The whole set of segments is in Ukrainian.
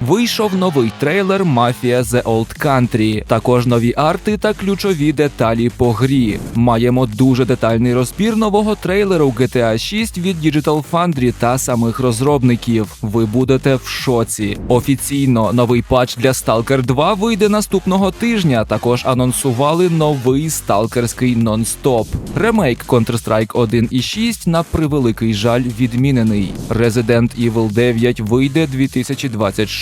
Вийшов новий трейлер Mafia The Old Country. Також нові арти та ключові деталі по грі. Маємо дуже детальний розбір нового трейлеру GTA 6 від Digital Foundry та самих розробників. Ви будете в шоці. Офіційно новий патч для Stalker 2 вийде наступного тижня. Також анонсували новий сталкерський нон-стоп. Ремейк Counter-Strike 1 і 6 на превеликий жаль відмінений. Resident Evil 9 вийде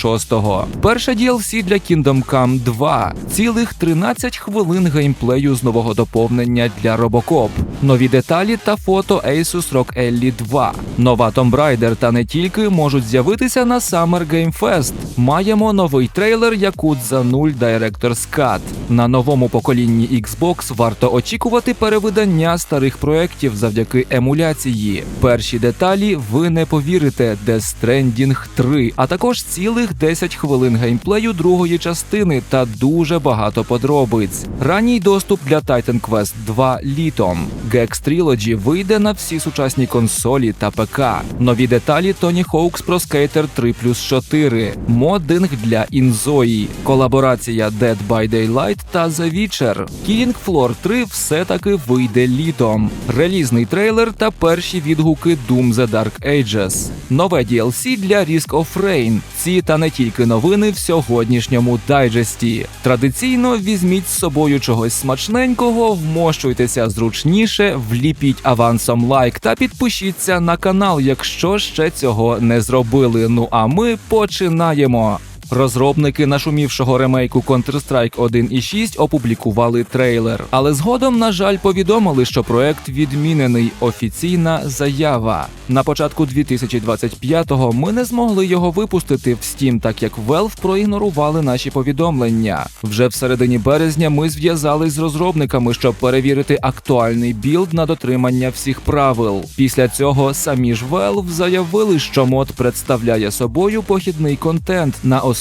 2026-го. Перша DLC для Kingdom Come 2. Цілих 13 хвилин геймплею з нового доповнення для Robocop. Нові деталі та фото Asus ROG Ellie 2. Нова Tomb Raider та не тільки можуть з'явитися на Summer Game Fest. Маємо новий трейлер Yakuza 0 Director's Cut. На новому поколінні Xbox варто очікувати перевидання старих проєктів завдяки емуляції. Перші деталі ви не повірите, Death Stranding 3, а також цілих 10 хвилин геймплею другої частини та дуже багато подробиць. Ранній доступ для Titan Quest 2 літом. Gex Trilogy вийде на всі сучасні консолі та ПК. Нові деталі Tony Hawk's Pro Skater 3 плюс 4, модинг для Інзої, колаборація Dead by Daylight та The Witcher. Killing Floor 3 все-таки вийде літом. Релізний трейлер та перші відгуки Doom The Dark Ages. Нове DLC для Risk of Rain. Ці та не тільки новини в сьогоднішньому дайджесті. Традиційно візьміть з собою чогось смачненького, вмощуйтеся зручніше, вліпіть авансом лайк та підпишіться на канал, якщо ще цього не зробили. Ну а ми починаємо. Розробники нашумівшого ремейку Counter-Strike 1 і 6 опублікували трейлер, але згодом, на жаль, повідомили, що проект відмінений. Офіційна заява. На початку 2025-го ми не змогли його випустити в Steam, так як Valve проігнорували наші повідомлення. Вже в середині березня ми зв'язались з розробниками, щоб перевірити актуальний білд на дотримання всіх правил. Після цього самі ж Valve заявили, що мод представляє собою похідний контент на основі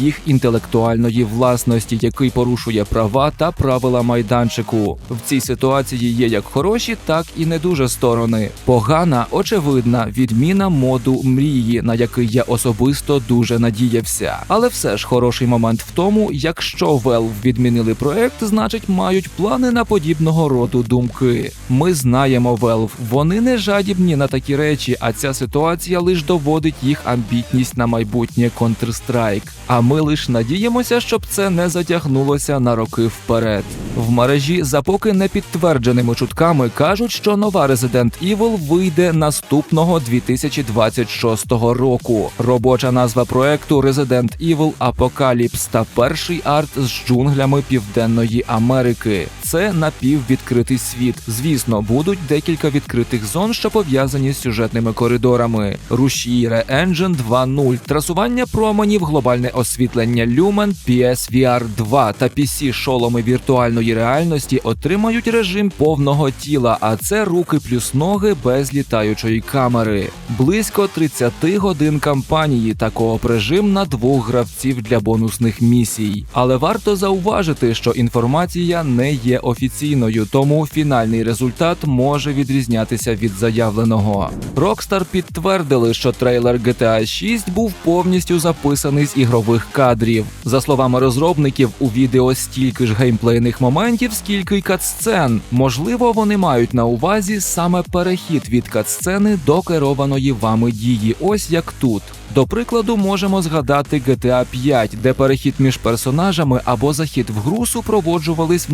їх інтелектуальної власності, який порушує права та правила майданчику. В цій ситуації є як хороші, так і не дуже сторони. Погана, очевидна відміна моду мрії, на який я особисто дуже надіявся. Але все ж хороший момент в тому, якщо Valve відмінили проект, значить мають плани на подібного роду думки. Ми знаємо Valve, вони не жадібні на такі речі, а ця ситуація лише доводить їх амбітність на майбутнє Counter-Strike. А ми лише надіємося, щоб це не затягнулося на роки вперед. В мережі за поки не підтвердженими чутками кажуть, що нова Resident Evil вийде наступного 2026 року. Робоча назва проекту Resident Evil Apocalypse та перший арт з джунглями Південної Америки. Це напіввідкритий світ. Звісно, будуть декілька відкритих зон, що пов'язані з сюжетними коридорами. Руші Re-Engine 2.0, трасування променів, глобальне освітлення Lumen, PSVR 2 та PC шоломи віртуальної реальності отримають режим повного тіла, а це руки плюс ноги без літаючої камери. Близько 30 годин кампанії та кооп-режим на двох гравців для бонусних місій. Але варто зауважити, що інформація не є офіційною, тому фінальний результат може відрізнятися від заявленого. Rockstar підтвердили, що трейлер GTA 6 був повністю записаний з ігрових кадрів. За словами розробників, у відео стільки ж геймплейних моментів, скільки й катсцен. Можливо, вони мають на увазі саме перехід від катсцени до керованої вами дії. Ось як тут. До прикладу, можемо згадати GTA 5, де перехід між персонажами або захід в гру супроводжувались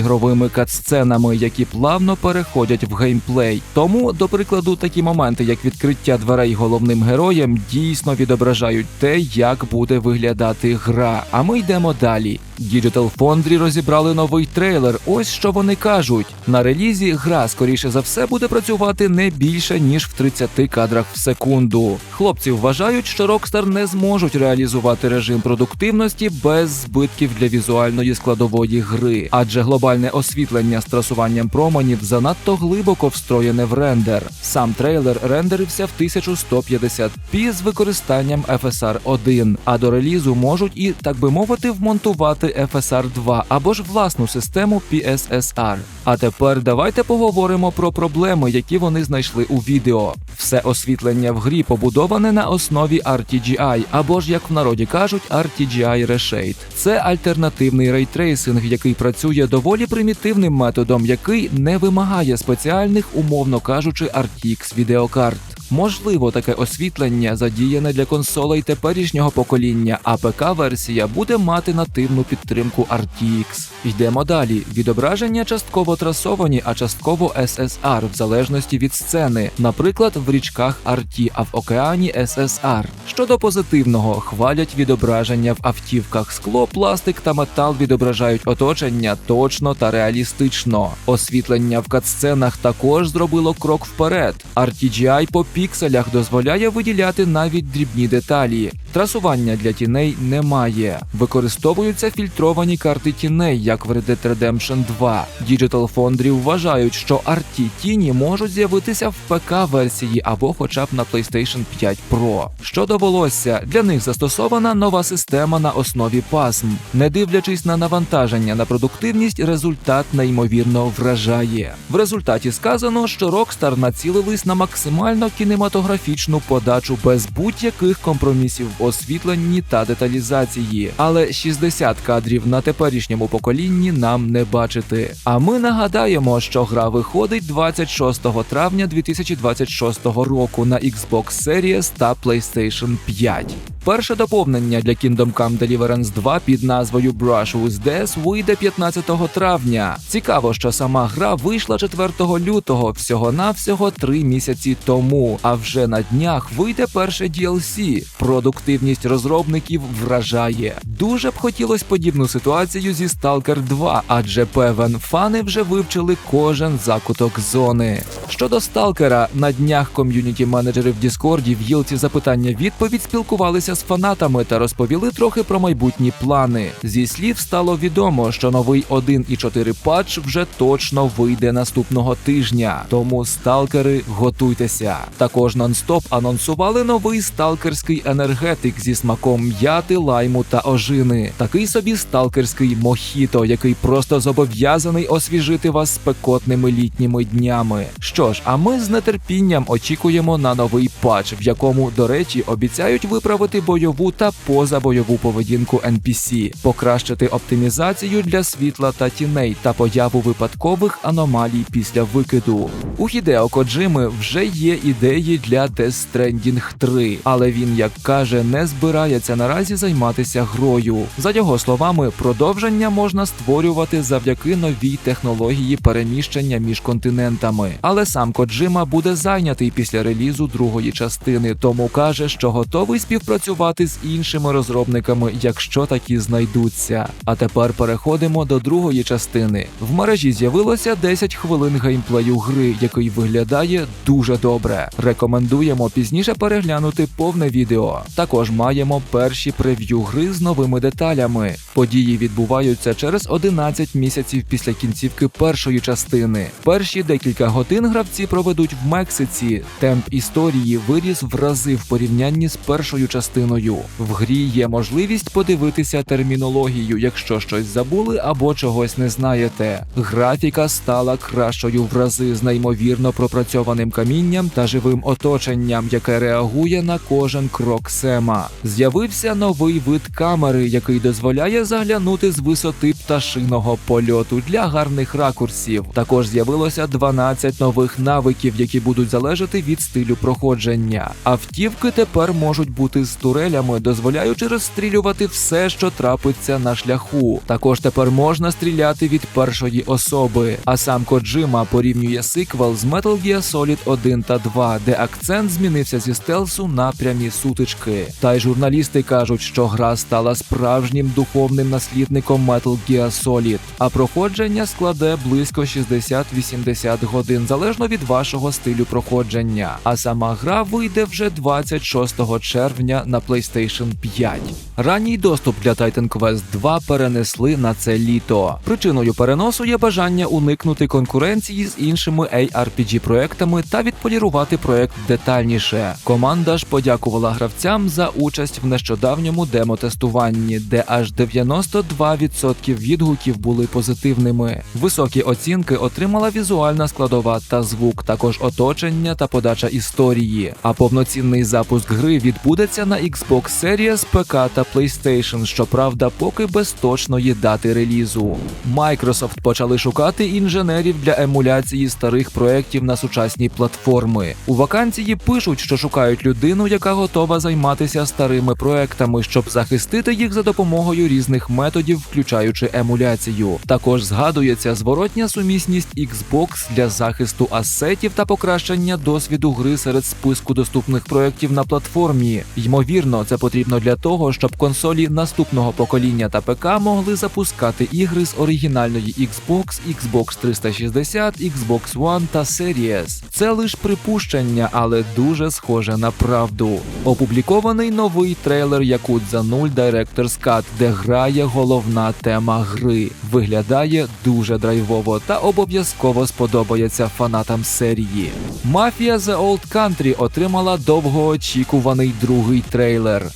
внутрішньоігровими катсценами, які плавно переходять в геймплей. Тому, до прикладу, такі моменти, як відкриття дверей головним героям, дійсно відображають те, як буде виглядати гра. А ми йдемо далі. Digital Foundry розібрали новий трейлер. Ось що вони кажуть: на релізі гра, скоріше за все, буде працювати не більше ніж в 30 кадрах в секунду. Хлопці вважають, що Rockstar не зможуть реалізувати режим продуктивності без збитків для візуальної складової гри, адже глобальна візуальне освітлення з трасуванням променів занадто глибоко встроєне в рендер. Сам трейлер рендерився в 1150p з використанням FSR 1, а до релізу можуть і, так би мовити, вмонтувати FSR 2 або ж власну систему PSSR. А тепер давайте поговоримо про проблеми, які вони знайшли у відео. Все освітлення в грі побудоване на основі RTGI, або ж як в народі кажуть, RTGI Reshade. Це альтернативний рейтрейсинг, який працює доволі примітивним методом, який не вимагає спеціальних, умовно кажучи, RTX відеокарт. Можливо, таке освітлення задіяне для консолей теперішнього покоління, а ПК-версія буде мати нативну підтримку RTX. Йдемо далі. Відображення частково трасовані, а частково SSR, в залежності від сцени, наприклад, в річках RT, а в океані SSR. Щодо позитивного, хвалять відображення в автівках. Скло, пластик та метал відображають оточення точно та реалістично. Освітлення в катсценах також зробило крок вперед. RTGI по пікселях дозволяє виділяти навіть дрібні деталі. Трасування для тіней немає. Використовуються фільтровані карти тіней, як в Red Dead Redemption 2. Digital Foundry вважають, що RT тіні можуть з'явитися в ПК-версії або хоча б на PlayStation 5 Pro. Щодо волосся, для них застосована нова система на основі пасм. Не дивлячись на навантаження на продуктивність, результат неймовірно вражає. В результаті сказано, що Rockstar націлились на максимально кінематографічну подачу без будь-яких компромісів освітленні та деталізації. Але 60 кадрів на теперішньому поколінні нам не бачити. А ми нагадаємо, що гра виходить 26 травня 2026 року на Xbox Series та PlayStation 5. Перше доповнення для Kingdom Come Deliverance 2 під назвою Brush with Death вийде 15 травня. Цікаво, що сама гра вийшла 4 лютого, всього-навсього три місяці тому. А вже на днях вийде перше DLC. Продуктивність розробників вражає. Дуже б хотілося подібну ситуацію зі Stalker 2, адже певен фани вже вивчили кожен закуток зони. Щодо Сталкера, на днях ком'юніті менеджери в Діскорді в гілці запитання відповідь спілкувалися з фанатами та розповіли трохи про майбутні плани. Зі слів стало відомо, що новий 1.4 патч вже точно вийде наступного тижня. Тому сталкери готуйтеся. Також нон-стоп анонсували новий сталкерський енергетик зі смаком м'яти, лайму та ожини. Такий собі сталкерський мохіто, який просто зобов'язаний освіжити вас спекотними літніми днями. Що ж, а ми з нетерпінням очікуємо на новий патч, в якому, до речі, обіцяють виправити бойову та позабойову поведінку NPC, покращити оптимізацію для світла та тіней та появу випадкових аномалій після викиду. У Хідео Коджими вже є ідеї для Death Stranding 3, але він, як каже, не збирається наразі займатися грою. За його словами, продовження можна створювати завдяки новій технології переміщення між континентами. Але сам Коджима буде зайнятий після релізу другої частини, тому каже, що готовий співпрацювати з іншими розробниками, якщо такі знайдуться. А тепер переходимо до другої частини. В мережі з'явилося 10 хвилин геймплею гри, який виглядає дуже добре. Рекомендуємо пізніше переглянути повне відео. Також маємо перші прев'ю гри з новими деталями. Події відбуваються через 11 місяців після кінцівки першої частини. Перші декілька годин гравці проведуть в Мексиці. Темп історії виріс в рази в порівнянні з першою частиною. В грі є можливість подивитися термінологію, якщо щось забули або чогось не знаєте. Графіка стала кращою в рази з неймовірно пропрацьованим камінням та живим оточенням, яке реагує на кожен крок Сема. З'явився новий вид камери, який дозволяє заглянути з висоти пташиного польоту для гарних ракурсів. Також з'явилося 12 нових навиків, які будуть залежати від стилю проходження. Автівки тепер можуть бути з турелями, дозволяючи розстрілювати все, що трапиться на шляху. Також тепер можна стріляти від першої особи. А сам Коджима порівнює сиквел з Metal Gear Solid 1 та 2, де акцент змінився зі стелсу на прямі сутички. Та й журналісти кажуть, що гра стала справжнім духовним наслідником Metal Gear Solid, а проходження складе близько 60-80 годин залежно від вашого стилю проходження. А сама гра вийде вже 26 червня на на PlayStation 5. Ранній доступ для Titan Quest 2 перенесли на це літо. Причиною переносу є бажання уникнути конкуренції з іншими ARPG проектами та відполірувати проект детальніше. Команда ж подякувала гравцям за участь в нещодавньому демотестуванні, де аж 92% відгуків були позитивними. Високі оцінки отримала візуальна складова та звук, також оточення та подача історії. А повноцінний запуск гри відбудеться на Xbox Series, ПК та PlayStation, щоправда, поки без точної дати релізу. Microsoft почали шукати інженерів для емуляції старих проєктів на сучасні платформи. У вакансії пишуть, що шукають людину, яка готова займатися старими проектами, щоб захистити їх за допомогою різних методів, включаючи емуляцію. Також згадується зворотня сумісність Xbox для захисту асетів та покращення досвіду гри серед списку доступних проєктів на платформі. Ймовірно, це потрібно для того, щоб консолі наступного покоління та ПК могли запускати ігри з оригінальної Xbox, Xbox 360, Xbox One та Series. Це лише припущення, але дуже схоже на правду. Опублікований новий трейлер Yakuza 0 Director's Cut, де грає головна тема гри. Виглядає дуже драйвово та обов'язково сподобається фанатам серії. Мафія The Old Country отримала довгоочікуваний другий трейлер.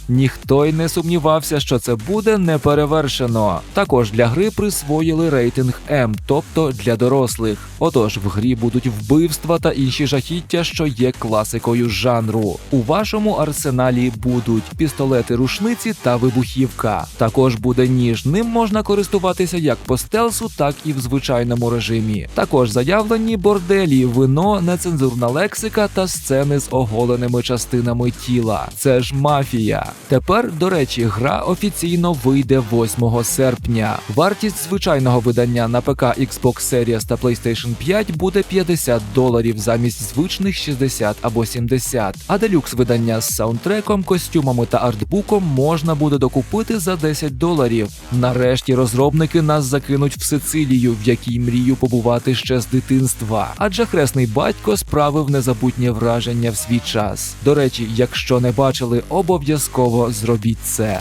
Ніхто й не сумнівався, що це буде неперевершено. Також для гри присвоїли рейтинг М, тобто для дорослих. Отож, в грі будуть вбивства та інші жахіття, що є класикою жанру. У вашому арсеналі будуть пістолети, рушниці та вибухівка. Також буде ніж. Ним можна користуватися як по стелсу, так і в звичайному режимі. Також заявлені борделі, вино, нецензурна лексика та сцени з оголеними частинами тіла. Це ж мафія. Тепер, до речі, гра офіційно вийде 8 серпня. Вартість звичайного видання на ПК Xbox Series та PlayStation 5 буде 50 доларів замість звичних 60 або 70. А делюкс видання з саундтреком, костюмами та артбуком можна буде докупити за 10 доларів. Нарешті розробники нас закинуть в Сицилію, в якій мрію побувати ще з дитинства. Адже хресний батько справив незабутнє враження в свій час. До речі, якщо не бачили, обов'язково зробіть це.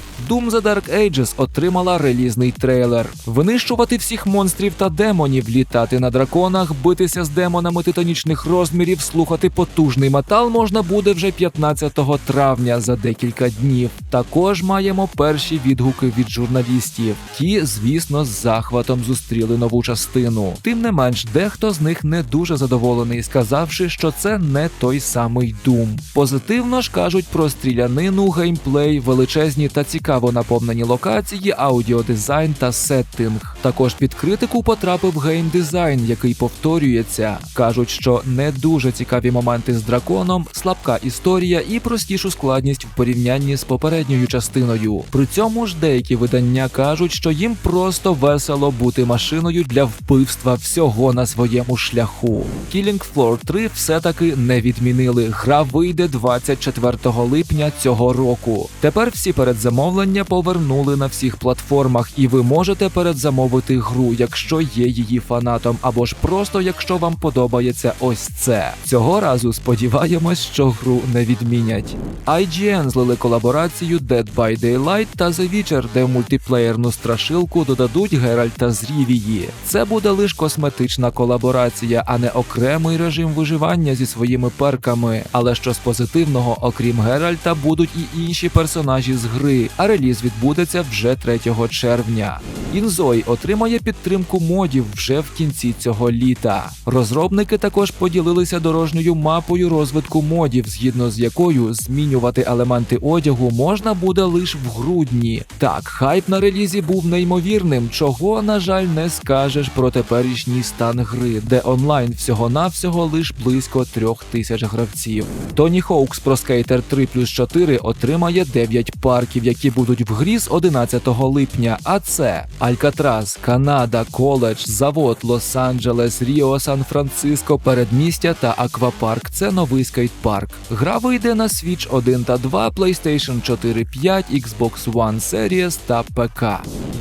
Doom The Dark Ages отримала релізний трейлер. Винищувати всіх монстрів та демонів, літати на драконах, битися з демонами титанічних розмірів, слухати потужний метал можна буде вже 15 травня за декілька днів. Також маємо перші відгуки від журналістів. Ті, звісно, з захватом зустріли нову частину. Тим не менш, дехто з них не дуже задоволений, сказавши, що це не той самий Doom. Позитивно ж кажуть про стрілянину, геймплей, величезні та цікаві цікаво наповнені локації, аудіодизайн та сеттинг. Також під критику потрапив геймдизайн, який повторюється. кажуть, що не дуже цікаві моменти з драконом, слабка історія і простішу складність в порівнянні з попередньою частиною. При цьому ж деякі видання кажуть, що їм просто весело бути машиною для вбивства всього на своєму шляху. Killing Floor 3 все-таки не відмінили. Гра вийде 24 липня цього року. Тепер всі передзамовлення оновлення повернули на всіх платформах, і ви можете передзамовити гру, якщо є її фанатом, або ж просто якщо вам подобається ось це. Цього разу сподіваємось, що гру не відмінять. IGN злили колаборацію Dead by Daylight та The Witcher, де мультиплеєрну страшилку додадуть Геральта з Рівії. Це буде лише косметична колаборація, а не окремий режим виживання зі своїми перками. Але що з позитивного, окрім Геральта, будуть і інші персонажі з гри, а реліз відбудеться вже 3 червня. Інзой отримає підтримку модів вже в кінці цього літа. Розробники також поділилися дорожньою мапою розвитку модів, згідно з якою змінювати елементи одягу можна буде лише в грудні. Так, хайп на релізі був неймовірним, чого, на жаль, не скажеш про теперішній стан гри, де онлайн всього-навсього лише близько трьох тисяч гравців. Тоні Хоукс про Skater 3 плюс 4 отримає 9 парків, які будуть в грі з 11 липня. А це Алькатрас, Канада, Коледж, Завод, Лос-Анджелес, Ріо, Сан-Франциско, Передмістя та Аквапарк. Це новий скейтпарк. Гра вийде на Switch 1 та 2, PlayStation 4, 5, Xbox One Series та ПК.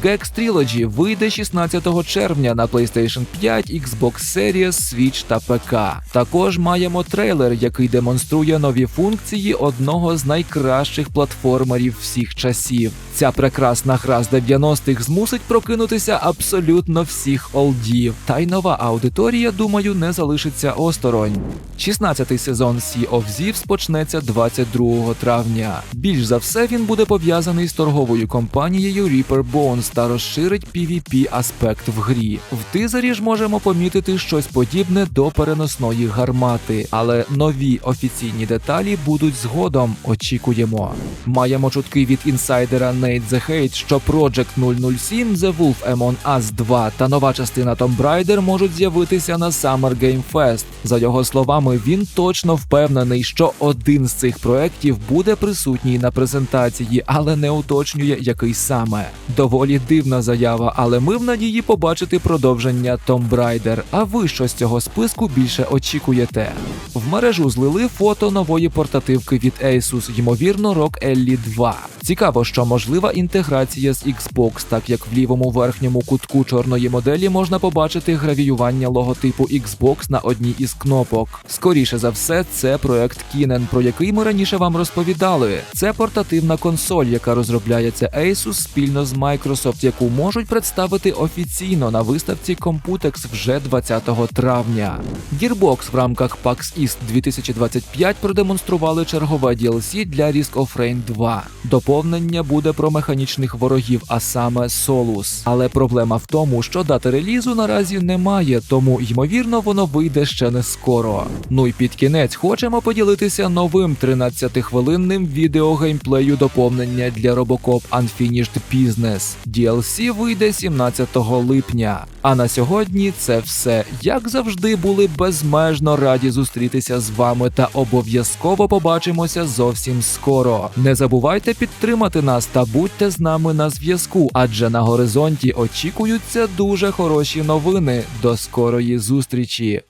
Gex Trilogy вийде 16 червня на PlayStation 5, Xbox Series, Switch та ПК. Також маємо трейлер, який демонструє нові функції одного з найкращих платформерів всіх часів. Ця прекрасна гра з 90-х змусить прокинутися абсолютно всіх олдів. Та й нова аудиторія, думаю, не залишиться осторонь. 16-й сезон Sea of Thieves почнеться 22 травня. Більш за все він буде пов'язаний з торговою компанією Reaper Bones та розширить PvP аспект в грі. В тизері ж можемо помітити щось подібне до переносної гармати, але нові офіційні деталі будуть згодом. Очікуємо. Маємо чутки від інсайдера Nate The Hate, що Project 007 The Wolf Among Us 2 та нова частина Tomb Raider можуть з'явитися на Summer Game Fest. За його словами, він точно впевнений, що один з цих проєктів буде присутній на презентації, але не уточнює, який саме. Доволі дивна заява, але ми в надії побачити продовження Tomb Raider. А ви що з цього списку більше очікуєте? В мережу злили фото нової портативки від Asus, ймовірно, ROG Ellie 2. Цікаво, що можлива інтеграція з Xbox, так як в лівому верхньому кутку чорної моделі можна побачити гравіювання логотипу Xbox на одній із кнопок. Скоріше за все, це проект Kinen, про який ми раніше вам розповідали. Це портативна консоль, яка розробляється Asus спільно з Microsoft, яку можуть представити офіційно на виставці Computex вже 20 травня. Gearbox в рамках PAX East 2025 продемонстрували чергове DLC для Risk of Rain 2. Доповнення буде про механічних ворогів, а саме Солус. Але проблема в тому, що дати релізу наразі немає, тому ймовірно воно вийде ще не скоро. Ну і під кінець хочемо поділитися новим 13-хвилинним відео геймплею доповнення для Robocop Unfinished Business. DLC вийде 17 липня. А на сьогодні це все. Як завжди, були безмежно раді зустрітися з вами та обов'язково побачимося зовсім скоро. Не забувайте підтримати нас та будьте з нами на зв'язку, адже на горизонті очікуються дуже хороші новини. До скорої зустрічі!